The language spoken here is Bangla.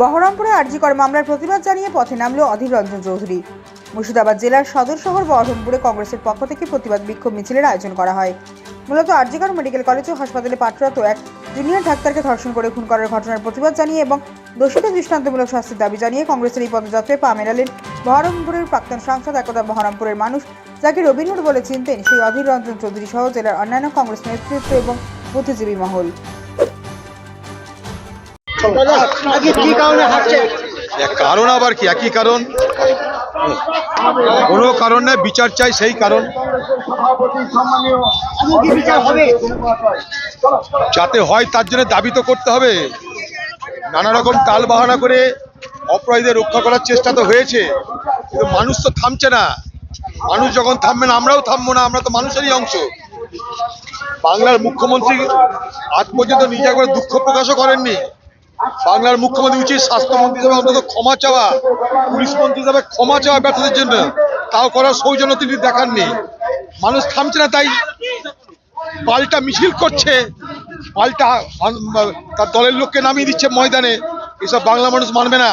বহরমপুরে আরজিকর মামলার প্রতিবাদ জানিয়ে পথে নামল অধীর রঞ্জন চৌধুরী। মুর্শিদাবাদ জেলার সদর শহর বহরমপুরে কংগ্রেসের পক্ষ থেকে প্রতিবাদ বিক্ষোভ মিছিলের আয়োজন করা হয়। মূলত আরজিকর মেডিকেল কলেজ ও হাসপাতালে পাঠরত এক জুনিয়র ডাক্তারকে ধর্ষণ করে খুন করার ঘটনার প্রতিবাদ জানিয়ে এবং দোষীদের দৃষ্টান্তমূলক শাস্তির দাবি জানিয়ে কংগ্রেসের এই পদযাত্রায় পা মেলালেন বহরমপুরের প্রাক্তন সাংসদ একদা বহরমপুরের মানুষ, যাকে রবীন্দ্র বলে চিনতেন সেই অধীর রঞ্জন চৌধুরী সহ জেলার অন্যান্য কংগ্রেস নেতৃত্ব এবং বুদ্ধিজীবী মহল। আজকে কি কারণে হাঁটছে? এক কারণ আবার কি? একই কারণ? কোনো কারণ নেই বিচার চাই সেই কারণ। যাতে হয় তার জন্য দাবি তো করতে হবে। নানা রকম তাল বাহানা করে অপরাধীদের রক্ষা করার চেষ্টা তো হয়েছে। কিন্তু মানুষ তো থামছে না। মানুষ যখন থামবে না আমরাও থামবো না আমরা তো মানুষেরই অংশ। বাংলার মুখ্যমন্ত্রী আজ পর্যন্ত নিজে একবার দুঃখ প্রকাশও করেননি। বাংলার মুখ্যমন্ত্রী উচিত স্বাস্থ্যমন্ত্রী হিসাবে অন্তত ক্ষমা চাওয়া, পুলিশ মন্ত্রী হিসাবে ক্ষমা চাওয়া ব্যর্থদের জন্য তাও করার সৌজন্য তিনি দেখাননি। মানুষ থামছে না তাই পাল্টা মিছিল করছে, পাল্টা তার দলের লোককে নামিয়ে দিচ্ছে ময়দানে। এসব বাংলা মানুষ মানবে না।